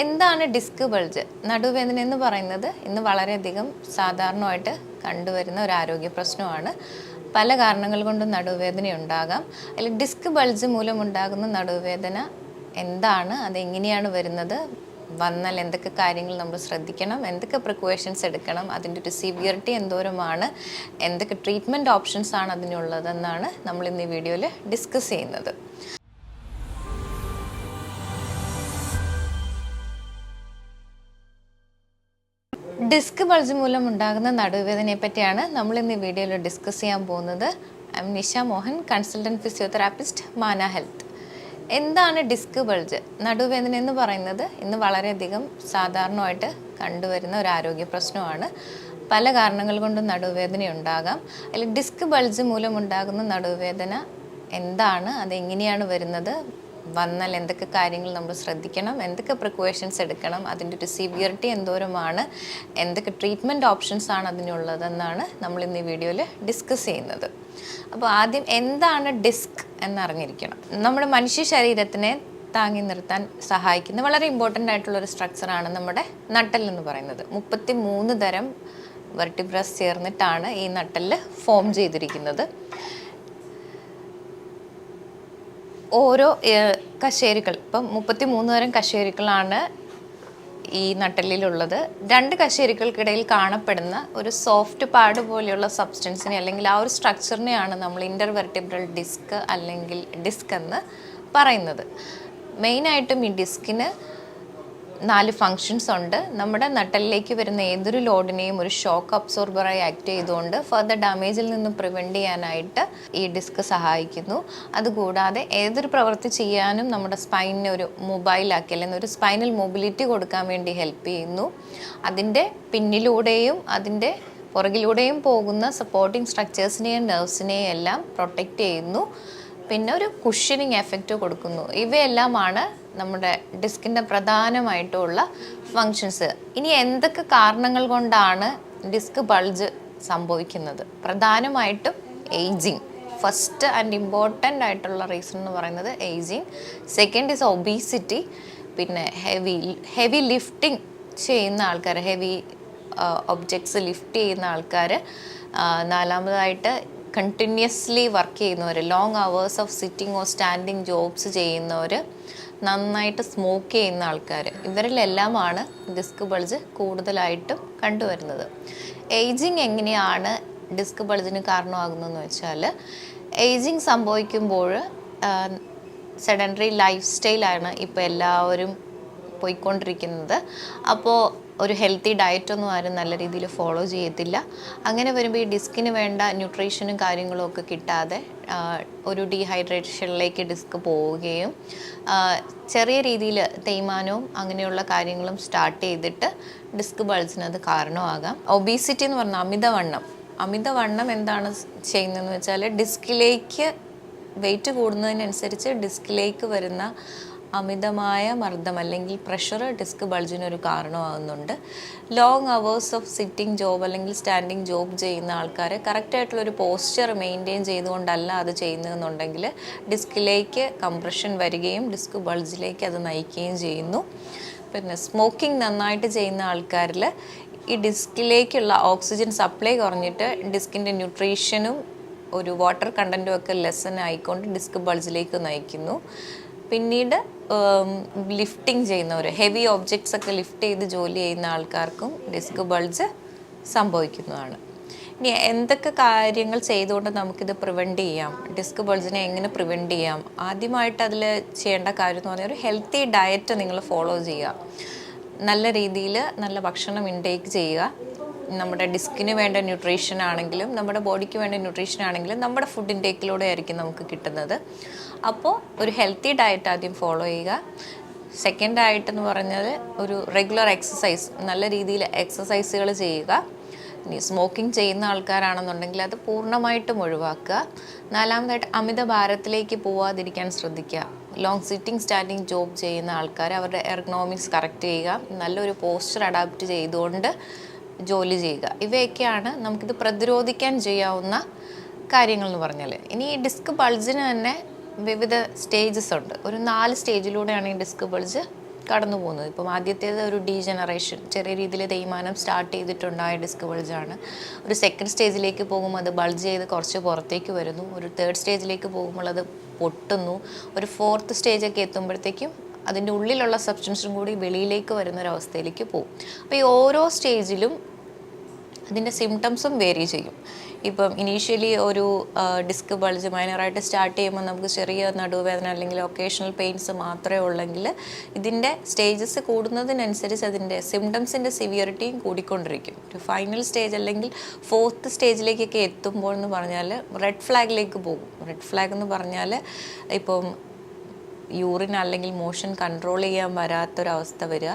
എന്താണ് disc bulge നടുവേദന എന്ന് പറയുന്നത് ഇന്ന് വളരെയധികം സാധാരണമായിട്ട് കണ്ടുവരുന്ന ഒരു ആരോഗ്യ പ്രശ്നമാണ്. പല കാരണങ്ങൾ കൊണ്ടും നടുവേദന ഉണ്ടാകാം. അതിൽ ഡിസ്ക് ബൾജ് മൂലം ഉണ്ടാകുന്ന നടുവേദന എന്താണ്? അതെങ്ങനെയാണ് വരുന്നത്? വന്നാൽ എന്തൊക്കെ കാര്യങ്ങൾ നമ്മൾ ശ്രദ്ധിക്കണം? എന്തൊക്കെ പ്രിക്കോഷൻസ് എടുക്കണം? അതിന്റെ ഒരു സിവിയറിറ്റി എന്തോരമാണ്? എന്തൊക്കെ ട്രീറ്റ്മെന്റ് ഓപ്ഷൻസ് ആണ് അതിനുള്ളതെന്നാണ് നമ്മൾ ഇന്ന് ഈ വീഡിയോയിൽ ഡിസ്കസ് ചെയ്യുന്നത്. ഡിസ്ക് ബൾജ് മൂലം ഉണ്ടാകുന്ന നടുവേദനയെ പറ്റിയാണ് നമ്മൾ ഇന്ന് ഈ വീഡിയോയിൽ ഡിസ്കസ് ചെയ്യാൻ പോകുന്നത്. I'm Nisha Mohan consultant physiotherapist Mana health. എന്താണ് ഡിസ്ക് ബൾജ്? നടുവേദന എന്ന് പറയുന്നത് ഇന്ന് വളരെയധികം സാധാരണമായിട്ട് കണ്ടുവരുന്ന ഒരു ആരോഗ്യ പ്രശ്നമാണ്. പല കാരണങ്ങൾ കൊണ്ടും നടുവേദന ഉണ്ടാകാം. അല്ലെങ്കിൽ ഡിസ്ക് ബൾജ് മൂലം ഉണ്ടാകുന്ന നടുവേദന എന്താണ്? അതെങ്ങനെയാണ് വരുന്നത്? വന്നാൽ എന്തൊക്കെ കാര്യങ്ങൾ നമ്മൾ ശ്രദ്ധിക്കണം എന്തൊക്കെ പ്രിക്കോഷൻസ് എടുക്കണം അതിന്റെ ഒരു സിവിയറിറ്റി എന്തോരമാണ് എന്തൊക്കെ ട്രീറ്റ്മെന്റ് ഓപ്ഷൻസ് ആണ് അതിനുള്ളതെന്നാണ് നമ്മൾ ഇന്ന് ഈ വീഡിയോയിൽ ഡിസ്കസ് ചെയ്യുന്നത്. അപ്പോൾ ആദ്യം എന്താണ് ഡിസ്ക് എന്നറിഞ്ഞിരിക്കണം. നമ്മുടെ മനുഷ്യ ശരീരത്തിനെ താങ്ങി നിർത്താൻ സഹായിക്കുന്ന വളരെ ഇമ്പോർട്ടന്റ് ആയിട്ടുള്ള ഒരു സ്ട്രക്ചറാണ് നമ്മുടെ നട്ടൽ എന്ന് പറയുന്നത്. മുപ്പത്തി മൂന്ന് തരം വെർട്ടിബ്രസ് ചേർന്നിട്ടാണ് ഈ നട്ടൽ ഫോം ചെയ്തിരിക്കുന്നത്. ഓരോ കശേരികൾ ഇപ്പം മുപ്പത്തി മൂന്ന് തരം കശേരികളാണ് ഈ നട്ടലിലുള്ളത് രണ്ട് കശേരികൾക്കിടയിൽ കാണപ്പെടുന്ന ഒരു സോഫ്റ്റ് പാഡ് പോലെയുള്ള സബ്സ്റ്റൻസിനെ അല്ലെങ്കിൽ ആ ഒരു സ്ട്രക്ചറിനെയാണ് നമ്മൾ ഇന്റർവെർട്ടിബ്രൽ ഡിസ്ക് അല്ലെങ്കിൽ ഡിസ്ക് എന്ന് പറയുന്നത്. മെയിനായിട്ടും ഈ ഡിസ്കിന് നാല് ഫങ്ഷൻസ് ഉണ്ട്. നമ്മുടെ നട്ടലിലേക്ക് വരുന്ന ഏതൊരു ലോഡിനെയും ഒരു ഷോക്ക് അബ്സോർബറായി ആക്ട് ചെയ്തുകൊണ്ട് ഫർദർ ഡാമേജിൽ നിന്ന് പ്രിവെന്റ് ചെയ്യാനായിട്ട് ഈ ഡിസ്ക് സഹായിക്കുന്നു. അതുകൂടാതെ ഏതൊരു പ്രവൃത്തി ചെയ്യാനും നമ്മുടെ സ്പൈനിനെ ഒരു മൊബൈലാക്കി അല്ലെങ്കിൽ ഒരു സ്പൈനൽ മൊബിലിറ്റി കൊടുക്കാൻ വേണ്ടി ഹെൽപ്പ് ചെയ്യുന്നു. അതിന്റെ പിന്നിലൂടെയും അതിന്റെ പുറകിലൂടെയും പോകുന്ന സപ്പോർട്ടിംഗ് സ്ട്രക്ചേഴ്സിനെയും നെർവ്സിനെയും എല്ലാം പ്രൊട്ടക്റ്റ് ചെയ്യുന്നു. പിന്നെ ഒരു കുഷനിങ് എഫക്റ്റ് കൊടുക്കുന്നു. ഇവയെല്ലാമാണ് നമ്മുടെ ഡിസ്കിന്റെ പ്രധാനമായിട്ടുള്ള ഫങ്ഷൻസ് ഇനി എന്തൊക്കെ കാരണങ്ങൾ കൊണ്ടാണ് ഡിസ്ക് ബൾജ് സംഭവിക്കുന്നത്? പ്രധാനമായിട്ടും ഏജിങ് ഫസ്റ്റ് ആൻഡ് ഇമ്പോർട്ടന്റ് ആയിട്ടുള്ള റീസൺ എന്ന് പറയുന്നത് ഏജിങ് സെക്കൻഡ് ഈസ് ഒബീസിറ്റി പിന്നെ ഹെവി ഹെവി ലിഫ്റ്റിംഗ് ചെയ്യുന്ന ആൾക്കാർ ഹെവി ഒബ്ജക്ട്സ് ലിഫ്റ്റ് ചെയ്യുന്ന ആൾക്കാർ നാലാമതായിട്ട് കണ്ടിന്യൂസ്ലി വർക്ക് ചെയ്യുന്നവർ long hours of sitting or standing jobs ചെയ്യുന്നവർ നന്നായിട്ട് സ്മോക്ക് ചെയ്യുന്ന ആൾക്കാർ ഇവരിലെല്ലാമാണ് ഡിസ്ക് ബൾജ് കൂടുതലായിട്ടും കണ്ടുവരുന്നത്. ഏജിങ് എങ്ങനെയാണ് ഡിസ്ക് ബൾജിന് കാരണമാകുന്നതെന്ന് വെച്ചാൽ ഏജിങ് സംഭവിക്കുമ്പോൾ സെഡൻഡറി ലൈഫ് സ്റ്റൈലാണ് ഇപ്പോൾ എല്ലാവരും പോയിക്കൊണ്ടിരിക്കുന്നത്. അപ്പോൾ ഒരു ഹെൽത്തി ഡയറ്റൊന്നും ആരും നല്ല രീതിയിൽ ഫോളോ ചെയ്യത്തില്ല. അങ്ങനെ വരുമ്പോൾ ഈ ഡിസ്കിന് വേണ്ട ന്യൂട്രീഷനും കാര്യങ്ങളും ഒക്കെ കിട്ടാതെ ഒരു ഡീഹൈഡ്രേഷനിലേക്ക് ഡിസ്ക് പോവുകയും ചെറിയ രീതിയിൽ തേയ്മാനവും അങ്ങനെയുള്ള കാര്യങ്ങളും സ്റ്റാർട്ട് ചെയ്തിട്ട് ഡിസ്ക് ബൾസിനത് കാരണമാകാം. ഒബീസിറ്റി എന്ന് പറഞ്ഞാൽ അമിതവണ്ണം. അമിതവണ്ണം എന്താണ് ചെയ്യുന്നതെന്ന് വെച്ചാൽ ഡിസ്കിലേക്ക് വെയിറ്റ് കൂടുന്നതിനനുസരിച്ച് ഡിസ്കിലേക്ക് വരുന്ന അമിതമായ മർദ്ദം അല്ലെങ്കിൽ പ്രഷർ ഡിസ്ക് ബൾജിനൊരു കാരണമാകുന്നുണ്ട്. Long hours of sitting job അല്ലെങ്കിൽ സ്റ്റാൻഡിങ് ജോബ് ചെയ്യുന്ന ആൾക്കാർ കറക്റ്റായിട്ടുള്ളൊരു പോസ്ചർ മെയിന്റെയിൻ ചെയ്തുകൊണ്ടല്ല അത് ചെയ്യുന്നതെന്നുണ്ടെങ്കിൽ ഡിസ്കിലേക്ക് കംപ്രഷൻ വരികയും ഡിസ്ക് ബൾജിലേക്ക് അത് നയിക്കുകയും ചെയ്യുന്നു. പിന്നെ സ്മോക്കിംഗ് നന്നായിട്ട് ചെയ്യുന്ന ആൾക്കാരിൽ ഈ ഡിസ്കിലേക്കുള്ള ഓക്സിജൻ സപ്ലൈ കുറഞ്ഞിട്ട് ഡിസ്കിന്റെ ന്യൂട്രീഷനും ഒരു വാട്ടർ കണ്ടന്റും ഒക്കെ ലെസൺ ആയിക്കൊണ്ട് ഡിസ്ക് ബൾജിലേക്ക് നയിക്കുന്നു. പിന്നീട് ലിഫ്റ്റിംഗ് ചെയ്യുന്നവർ ഹെവി ഒബ്ജക്ട്സ് ഒക്കെ ലിഫ്റ്റ് ചെയ്ത് ജോലി ചെയ്യുന്ന ആൾക്കാർക്കും ഡിസ്ക് ബൾജ് സംഭവിക്കുന്നതാണ്. ഇനി എന്തൊക്കെ കാര്യങ്ങൾ ചെയ്തുകൊണ്ട് നമുക്കിത് പ്രിവെന്റ് ചെയ്യാം? ഡിസ്ക് ബൾജിനെ എങ്ങനെ പ്രിവെന്റ് ചെയ്യാം? ആദ്യമായിട്ട് അതിൽ ചെയ്യേണ്ട കാര്യം എന്ന് പറഞ്ഞാൽ ഒരു ഹെൽത്തി ഡയറ്റ് നിങ്ങൾ ഫോളോ ചെയ്യുക. നല്ല രീതിയിൽ നല്ല ഭക്ഷണം ഇൻടേക്ക് ചെയ്യുക. നമ്മുടെ ഡിസ്കിന് വേണ്ട ന്യൂട്രീഷൻ ആണെങ്കിലും നമ്മുടെ ബോഡിക്ക് വേണ്ട ന്യൂട്രീഷൻ ആണെങ്കിലും നമ്മുടെ ഫുഡ് ഇൻടേക്കിലൂടെ ആയിരിക്കും നമുക്ക് കിട്ടുന്നത്. അപ്പോൾ ഒരു ഹെൽത്തി ഡയറ്റ് ആദ്യം ഫോളോ ചെയ്യുക. സെക്കൻഡ് ആയിട്ട് എന്ന് പറഞ്ഞാൽ ഒരു റെഗുലർ എക്സസൈസ് നല്ല രീതിയിൽ എക്സസൈസുകൾ ചെയ്യുക. സ്മോക്കിംഗ് ചെയ്യുന്ന ആൾക്കാരാണെന്നുണ്ടെങ്കിൽ അത് പൂർണമായിട്ടും ഒഴിവാക്കുക. നാലാമതായിട്ട് അമിത ഭാരത്തിലേക്ക് പോവാതിരിക്കാൻ ശ്രദ്ധിക്കുക. ലോങ് സിറ്റിംഗ് സ്റ്റാൻഡിങ് ജോബ് ചെയ്യുന്ന ആൾക്കാർ അവരുടെ എർഗണോമിക്സ് കറക്റ്റ് ചെയ്യുക. നല്ലൊരു പോസ്ചർ അഡാപ്റ്റ് ചെയ്തുകൊണ്ട് ജോലി ചെയ്യുക. ഇവയൊക്കെയാണ് നമുക്കിത് പ്രതിരോധിക്കാൻ ചെയ്യാവുന്ന കാര്യങ്ങൾ എന്ന് പറഞ്ഞാൽ ഇനി ഈ ഡിസ്ക് ബൾജിന് തന്നെ വിവിധ സ്റ്റേജസ് ഉണ്ട്. ഒരു നാല് സ്റ്റേജിലൂടെയാണ് ഈ ഡിസ്ക് ബൾജ് കടന്നു പോകുന്നത്. ഇപ്പം ആദ്യത്തേത് ഒരു ഡീജനറേഷൻ ചെറിയ രീതിയിൽ തേയ്മാനം സ്റ്റാർട്ട് ചെയ്തിട്ടുണ്ടായ ഡിസ്ക് ബൾജാണ്. ഒരു സെക്കൻഡ് സ്റ്റേജിലേക്ക് പോകുമ്പോൾ അത് ബൾജ് ചെയ്ത് കുറച്ച് പുറത്തേക്ക് വരുന്നു. ഒരു തേർഡ് സ്റ്റേജിലേക്ക് പോകുമ്പോൾ അത് പൊട്ടുന്നു. ഒരു ഫോർത്ത് സ്റ്റേജൊക്കെ എത്തുമ്പോഴത്തേക്കും അതിന്റെ ഉള്ളിലുള്ള സബ്സ്റ്റൻസും കൂടി വെളിയിലേക്ക് വരുന്ന ഒരു അവസ്ഥയിലേക്ക് പോകും. അപ്പോൾ ഈ ഓരോ സ്റ്റേജിലും അതിന്റെ സിംറ്റംസും വേരി ചെയ്യും. ഇപ്പം ഇനീഷ്യലി ഒരു ഡിസ്ക് ബൾജ് മൈനറായിട്ട് സ്റ്റാർട്ട് ചെയ്യുമ്പോൾ നമുക്ക് ചെറിയ നടുവേദന അല്ലെങ്കിൽ ഒക്കേഷണൽ പെയിൻസ് മാത്രമേ ഉള്ളെങ്കിൽ ഇതിന്റെ സ്റ്റേജസ് കൂടുന്നതിനനുസരിച്ച് അതിന്റെ സിംറ്റംസിന്റെ സിവിയറിറ്റിയും കൂടിക്കൊണ്ടിരിക്കും. ഒരു ഫൈനൽ സ്റ്റേജ് അല്ലെങ്കിൽ ഫോർത്ത് സ്റ്റേജിലേക്കൊക്കെ എത്തുമ്പോൾ എന്ന് പറഞ്ഞാൽ റെഡ് ഫ്ലാഗിലേക്ക് പോകും. റെഡ് ഫ്ലാഗ് എന്ന് പറഞ്ഞാൽ ഇപ്പം യൂറിൻ അല്ലെങ്കിൽ മോഷൻ കൺട്രോൾ ചെയ്യാൻ വരാത്തൊരവസ്ഥ വരിക.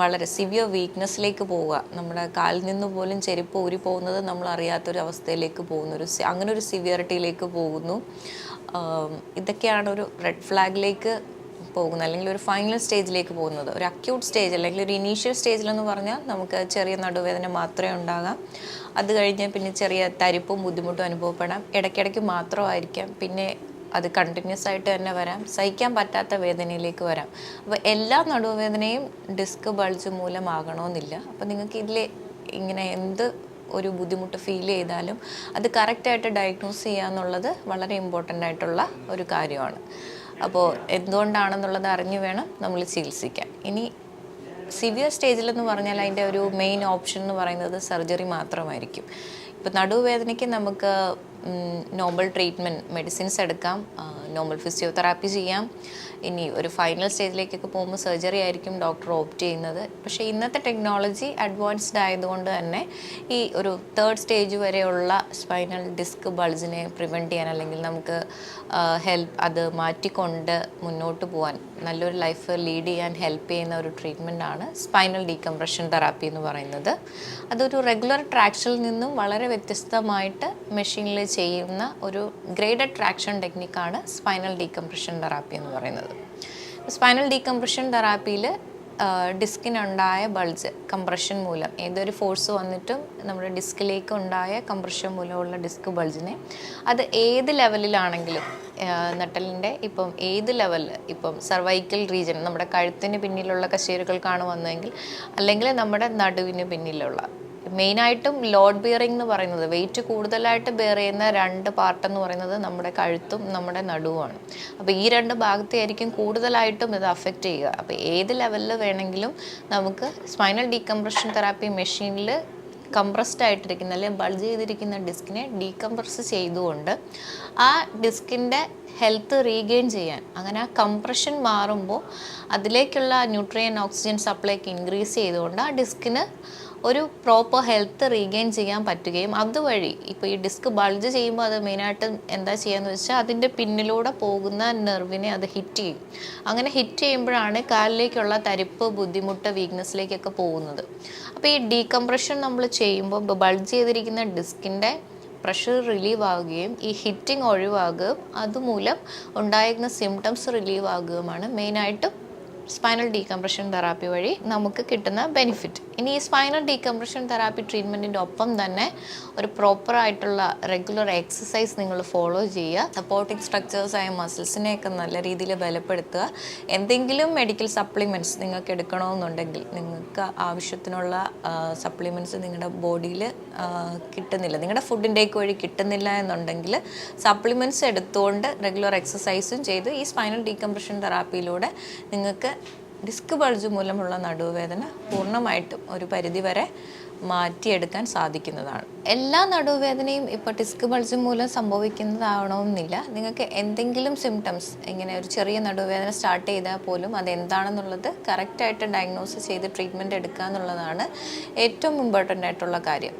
വളരെ സിവിയർ വീക്ക്നെസ്സിലേക്ക് പോവുക. നമ്മുടെ കാലിൽ നിന്ന് പോലും ചെരുപ്പ് ഊരി പോകുന്നത് നമ്മൾ അറിയാത്തൊരു അവസ്ഥയിലേക്ക് പോകുന്ന. ഒരു അങ്ങനെ ഒരു സിവിയറിറ്റിയിലേക്ക് പോകുന്നു. ഇതൊക്കെയാണ് ഒരു റെഡ് ഫ്ലാഗിലേക്ക് പോകുന്നത്. അല്ലെങ്കിൽ ഒരു ഫൈനൽ സ്റ്റേജിലേക്ക് പോകുന്നത്. ഒരു അക്യൂട്ട് സ്റ്റേജ് അല്ലെങ്കിൽ ഒരു ഇനീഷ്യൽ സ്റ്റേജിലെന്ന് പറഞ്ഞാൽ നമുക്ക് ചെറിയ നടുവേദന മാത്രമേ ഉണ്ടാകാം. അത് കഴിഞ്ഞ് പിന്നെ ചെറിയ തരിപ്പും ബുദ്ധിമുട്ടും അനുഭവപ്പെടാം. ഇടയ്ക്കിടയ്ക്ക് മാത്രമായിരിക്കാം. പിന്നെ അത് കണ്ടിന്യൂസ് ആയിട്ട് തന്നെ വരാം. സഹിക്കാൻ പറ്റാത്ത വേദനയിലേക്ക് വരാം. അപ്പോൾ എല്ലാ നടുവേദനയും ഡിസ്ക് ബൾജ് മൂലമാകണമെന്നില്ല അപ്പോൾ നിങ്ങൾക്ക് ഇതിൽ ഇങ്ങനെ എന്ത് ഒരു ബുദ്ധിമുട്ട് ഫീൽ ചെയ്താലും അത് കറക്റ്റായിട്ട് ഡയഗ്നോസ് ചെയ്യുക എന്നുള്ളത് വളരെ ഇമ്പോർട്ടന്റ് ആയിട്ടുള്ള ഒരു കാര്യമാണ്. അപ്പോൾ എന്തുകൊണ്ടാണെന്നുള്ളത് അറിഞ്ഞു വേണം നമ്മൾ ചികിത്സിക്കാൻ. ഇനി സിവിയർ സ്റ്റേജിലെന്ന് പറഞ്ഞാൽ അതിന്റെ ഒരു മെയിൻ ഓപ്ഷൻ എന്ന് പറയുന്നത് സർജറി മാത്രമായിരിക്കും. ഇപ്പോൾ നടുവേദനയ്ക്ക് നമുക്ക് നോർമൽ ട്രീറ്റ്മെന്റ് മെഡിസിൻസ് എടുക്കാം നോർമൽ ഫിസിയോതെറാപ്പി ചെയ്യാം. ഇനി ഒരു ഫൈനൽ സ്റ്റേജിലേക്കൊക്കെ പോകുമ്പോൾ സർജറി ആയിരിക്കും ഡോക്ടർ ഓപ്റ്റ് ചെയ്യുന്നത്. പക്ഷേ ഇന്നത്തെ ടെക്നോളജി അഡ്വാൻസ്ഡ് ആയതുകൊണ്ട് തന്നെ ഈ ഒരു തേർഡ് സ്റ്റേജ് വരെയുള്ള സ്പൈനൽ ഡിസ്ക് ബൾജിനെ പ്രിവെന്റ് ചെയ്യാൻ അല്ലെങ്കിൽ നമുക്ക് ഹെൽപ്പ് അത് മാറ്റിക്കൊണ്ട് മുന്നോട്ട് പോകാൻ നല്ലൊരു ലൈഫ് ലീഡ് ചെയ്യാൻ ഹെൽപ്പ് ചെയ്യുന്ന ഒരു ട്രീറ്റ്മെന്റ് ആണ് സ്പൈനൽ ഡീകംപ്രഷൻ തെറാപ്പി എന്ന് പറയുന്നത്. അതൊരു റെഗുലർ ട്രാക്ഷനിൽ നിന്നും വളരെ വ്യത്യസ്തമായിട്ട് മെഷീനിൽ ചെയ്യുന്ന ഒരു ഗ്രേഡഡ് ട്രാക്ഷൻ ടെക്നിക്കാണ് സ്പൈനൽ ഡീകംപ്രഷൻ തെറാപ്പി എന്ന് പറയുന്നത്. സ്പൈനൽ ഡീകംപ്രഷൻ തെറാപ്പിയിൽ ഡിസ്കിനുണ്ടായ ബൾജ് കംപ്രഷൻ മൂലം ഏതൊരു ഫോഴ്സ് വന്നിട്ടും നമ്മുടെ ഡിസ്കിലേക്ക് ഉണ്ടായ കംപ്രഷൻ മൂലമുള്ള ഡിസ്ക് ബൾജിനെ അത് ഏത് ലെവലിലാണെങ്കിലും നട്ടലിന്റെ ഇപ്പം ഏത് ലെവലിൽ ഇപ്പം സർവൈക്കൽ റീജൻ നമ്മുടെ കഴുത്തിന് പിന്നിലുള്ള കശേരുകൾക്കാണ് വന്നതെങ്കിൽ അല്ലെങ്കിൽ നമ്മുടെ നടുവിന് പിന്നിലുള്ള മെയിനായിട്ടും ലോഡ് ബിയറിംഗ് എന്ന് പറയുന്നത് വെയിറ്റ് കൂടുതലായിട്ട് ബെയർ ചെയ്യുന്ന രണ്ട് പാർട്ട് എന്ന് പറയുന്നത് നമ്മുടെ കഴുത്തും നമ്മുടെ നടുവുമാണ്. അപ്പോൾ ഈ രണ്ട് ഭാഗത്തെ ആയിരിക്കും കൂടുതലായിട്ടും ഇത് അഫക്റ്റ് ചെയ്യുക. അപ്പോൾ ഏത് ലെവലിൽ വേണമെങ്കിലും നമുക്ക് സ്പൈനൽ ഡീകംപ്രഷൻ തെറാപ്പി മെഷീനിൽ കംപ്രസ്ഡ് ആയിട്ടിരിക്കുന്ന അല്ലെങ്കിൽ ബൾജ് ചെയ്തിരിക്കുന്ന ഡിസ്കിനെ ഡീകംപ്രസ് ചെയ്തുകൊണ്ട് ആ ഡിസ്കിന്റെ ഹെൽത്ത് റീഗെയിൻ ചെയ്യാൻ അങ്ങനെ ആ കംപ്രഷൻ മാറുമ്പോൾ അതിലേക്കുള്ള ന്യൂട്രിയൻ ഓക്സിജൻ സപ്ലൈക്ക് ഇൻക്രീസ് ചെയ്തുകൊണ്ട് ആ ഡിസ്കിന് ഒരു പ്രോപ്പർ ഹെൽത്ത് റീഗെയിൻ ചെയ്യാൻ പറ്റുകയും അതുവഴി ഇപ്പോൾ ഈ ഡിസ്ക് ബൾജ് ചെയ്യുമ്പോൾ അത് മെയിനായിട്ട് എന്താ ചെയ്യാന്ന് വെച്ചാൽ അതിന്റെ പിന്നിലൂടെ പോകുന്ന നെർവിനെ അത് ഹിറ്റ് ചെയ്യും. അങ്ങനെ ഹിറ്റ് ചെയ്യുമ്പോഴാണ് കാലിലേക്കുള്ള തരിപ്പ് ബുദ്ധിമുട്ട് വീക്ക്നെസ്സിലേക്കൊക്കെ പോകുന്നത്. അപ്പോൾ ഈ ഡീകംപ്രഷൻ നമ്മൾ ചെയ്യുമ്പോൾ ബൾജ് ചെയ്തിരിക്കുന്ന ഡിസ്കിന്റെ പ്രഷർ റിലീവ് ആവുകയും ഈ ഹിറ്റിംഗ് ഒഴിവാകുകയും അതുമൂലം ഉണ്ടായിരുന്ന സിംറ്റംസ് റിലീവ് ആകുകയുമാണ് മെയിനായിട്ടും സ്പൈനൽ ഡീകംപ്രഷൻ തെറാപ്പി വഴി നമുക്ക് കിട്ടുന്ന ബെനിഫിറ്റ് ഇനി ഈ സ്പൈനൽ ഡീകംപ്രഷൻ തെറാപ്പി ട്രീറ്റ്മെന്റിന്റെ ഒപ്പം തന്നെ ഒരു പ്രോപ്പർ ആയിട്ടുള്ള റെഗുലർ എക്സസൈസ് നിങ്ങൾ ഫോളോ ചെയ്യുക. സപ്പോർട്ടിംഗ് സ്ട്രക്ചേഴ്സായ മസിൽസിനെയൊക്കെ നല്ല രീതിയിൽ ബലപ്പെടുത്തുക. എന്തെങ്കിലും മെഡിക്കൽ സപ്ലിമെന്റ്സ് നിങ്ങൾക്ക് എടുക്കണമെന്നുണ്ടെങ്കിൽ നിങ്ങൾക്ക് ആവശ്യത്തിനുള്ള സപ്ലിമെന്റ്സ് നിങ്ങളുടെ ബോഡിയിൽ കിട്ടുന്നില്ല. നിങ്ങളുടെ ഫുഡ് ഇൻടേക്ക് വഴി കിട്ടുന്നില്ല എന്നുണ്ടെങ്കിൽ സപ്ലിമെന്റ്സ് എടുത്തുകൊണ്ട് റെഗുലർ എക്സസൈസും ചെയ്ത് ഈ സ്പൈനൽ ഡീകംപ്രഷൻ തെറാപ്പിയിലൂടെ നിങ്ങൾക്ക് ഡിസ്ക് ബൾജ് മൂലമുള്ള നടുവേദന പൂർണമായിട്ടും ഒരു പരിധിവരെ മാറ്റിയെടുക്കാൻ സാധിക്കുന്നതാണ്. എല്ലാ നടുവേദനയും ഇപ്പോൾ ഡിസ്ക് ബൾജ് മൂലം സംഭവിക്കുന്നതാവണമെന്നില്ല. നിങ്ങൾക്ക് എന്തെങ്കിലും സിംറ്റംസ് ഇങ്ങനെ ഒരു ചെറിയ നടുവേദന സ്റ്റാർട്ട് ചെയ്താൽ പോലും അത് എന്താണെന്നുള്ളത് കറക്റ്റായിട്ട് ഡയഗ്നോസ് ചെയ്ത് ട്രീറ്റ്മെന്റ് എടുക്കുക എന്നുള്ളതാണ് ഏറ്റവും ഇമ്പോർട്ടന്റ് ആയിട്ടുള്ള കാര്യം.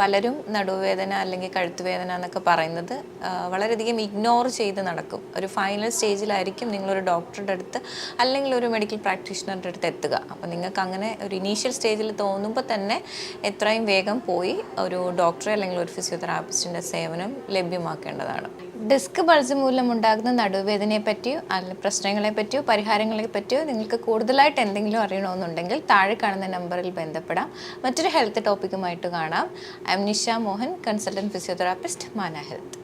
പലരും നടുവേദന അല്ലെങ്കിൽ കഴുത്തുവേദന എന്നൊക്കെ പറയുന്നത് വളരെയധികം ഇഗ്നോർ ചെയ്ത് നടക്കും. ഒരു ഫൈനൽ സ്റ്റേജിലായിരിക്കും നിങ്ങളൊരു ഡോക്ടറുടെ അടുത്ത് അല്ലെങ്കിൽ ഒരു മെഡിക്കൽ പ്രാക്ടീഷണറുടെ അടുത്ത് എത്തുക. അപ്പോൾ നിങ്ങൾക്ക് അങ്ങനെ ഒരു ഇനീഷ്യൽ സ്റ്റേജിൽ തോന്നുമ്പോൾ തന്നെ എത്രയും വേഗം പോയി ഒരു ഡോക്ടറെ അല്ലെങ്കിൽ ഒരു ഫിസിയോതെറാപ്പിസ്റ്റിന്റെ സേവനം ലഭ്യമാക്കേണ്ടതാണ്. ഡിസ്ക് ബൾജ് മൂലം ഉണ്ടാകുന്ന നടുവേദനയെ പറ്റിയോ അല്ലെങ്കിൽ പ്രശ്നങ്ങളെ പറ്റിയോ പരിഹാരങ്ങളെ പറ്റിയോ നിങ്ങൾക്ക് കൂടുതലായിട്ട് എന്തെങ്കിലും അറിയണമെന്നുണ്ടെങ്കിൽ താഴെ കാണുന്ന നമ്പറിൽ ബന്ധപ്പെടാം. മറ്റൊരു ഹെൽത്ത് ടോപ്പിക്കുമായിട്ട് കാണാം. I am Nisha Mohan consultant physiotherapist Mana health